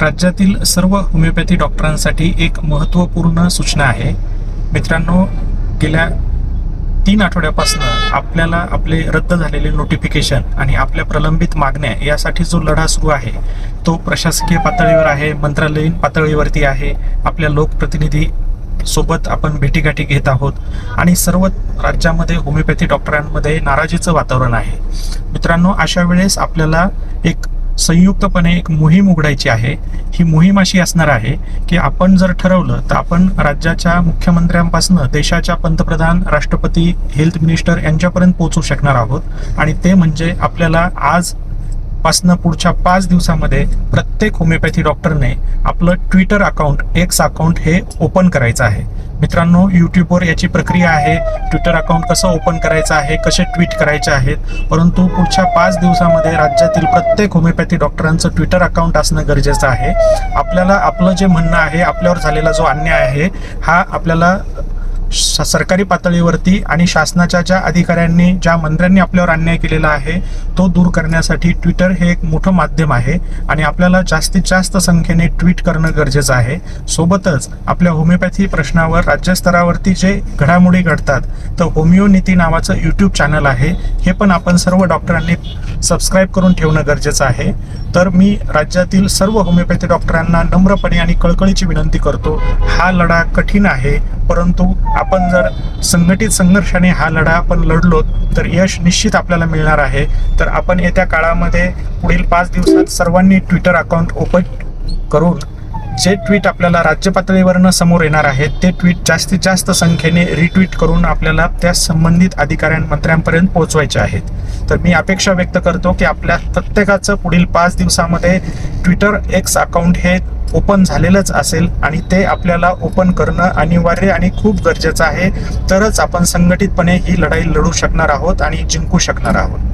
राज्यातील सर्व होमिओपॅथी डॉक्टरांसाठी एक महत्त्वपूर्ण सूचना आहे. मित्रांनो गेल्या तीन आठवड्यापासून आपल्याला आपले रद्द झालेले नोटिफिकेशन आणि आपल्या प्रलंबित मागण्या यासाठी जो लढा सुरू आहे तो प्रशासकीय पातळीवर आहे मंत्रालयीन पातळीवरती आहे. आपल्या लोकप्रतिनिधी सोबत आपण भेटीगाठी घेत आहोत आणि सर्व राज्यामध्ये होमिओपॅथी डॉक्टरांमध्ये नाराजीचं वातावरण आहे. मित्रांनो अशा वेळेस आपल्याला एक संयुक्तपणे एक मोहीम उघडायची आहे. ही मोहीम अशी असणार आहे की आपण जर ठरवलं तर आपण राज्याच्या मुख्यमंत्र्यांपासून देशाच्या पंतप्रधान राष्ट्रपती हेल्थ मिनिस्टर यांच्यापर्यंत पोहोचू शकणार आहोत. आणि ते म्हणजे आपल्याला आज पासनं पुढच्या पाच दिवसामध्ये प्रत्येक होमिओपॅथी डॉक्टरने आपलं ट्विटर अकाउंट एक्स अकाउंट हे ओपन करायचं आहे. मित्रांनो यूट्यूबवर याची प्रक्रिया आहे. ट्विटर अकाउंट कसं ओपन करायचं आहे कसे ट्विट करायचे आहेत. परंतु पुढच्या पाच दिवसामध्ये राज्यातील प्रत्येक होमिओपॅथी डॉक्टरांचं ट्विटर अकाउंट असणं गरजेचं आहे. आपल्याला आपलं जे म्हणणं आहे आपल्यावर झालेला जो अन्याय आहे हा आपल्याला सरकारी पातळीवरती आणि शासनाच्या ज्या अधिकाऱ्यांनी ज्या मंत्र्यांनी आपल्यावर अन्याय केलेला आहे तो दूर करण्यासाठी ट्विटर हे एक मोठं माध्यम आहे आणि आपल्याला जास्तीत जास्त संख्येने ट्विट करणं गरजेचं आहे. सोबतच आपल्या होमिओपॅथी प्रश्नावर राज्यस्तरावरती जे घडामोडी घडतात तर होमिओ नीती नावाचं यूट्यूब चॅनल आहे. हे पण आपण सर्व डॉक्टरांनी सबस्क्राईब करून ठेवणं गरजेचं आहे. तर मी राज्यातील सर्व होमिओपॅथी डॉक्टरांना नम्रपणे आणि कळकळीची विनंती करतो हा लढा कठीण आहे परंतु आपण जर संघटित संघर्षाने हा लढा आपण लढलो तर यश निश्चित आपल्याला मिळणार आहे. तर आपण येत्या काळामध्ये पुढील पाच दिवसात सर्वांनी ट्विटर अकाउंट ओपन करून जे ट्विट आपल्याला राज्य पातळीवरनं समोर येणार आहेत ते ट्विट जास्तीत जास्त संख्येने रिट्विट करून आपल्याला त्या संबंधित अधिकाऱ्यां मंत्र्यांपर्यंत पोहोचवायचे आहेत. तर मी अपेक्षा व्यक्त करतो की आपल्या प्रत्येकाचं पुढील पाच दिवसामध्ये ट्विटर एक्स अकाउंट हे ओपन झालेलंच असेल आणि ते आपल्याला ओपन करणं अनिवार्य आणि खूप गरजेचं आहे. तरच आपण संघटितपणे ही लढाई लढू शकणार आहोत आणि जिंकू शकणार आहोत.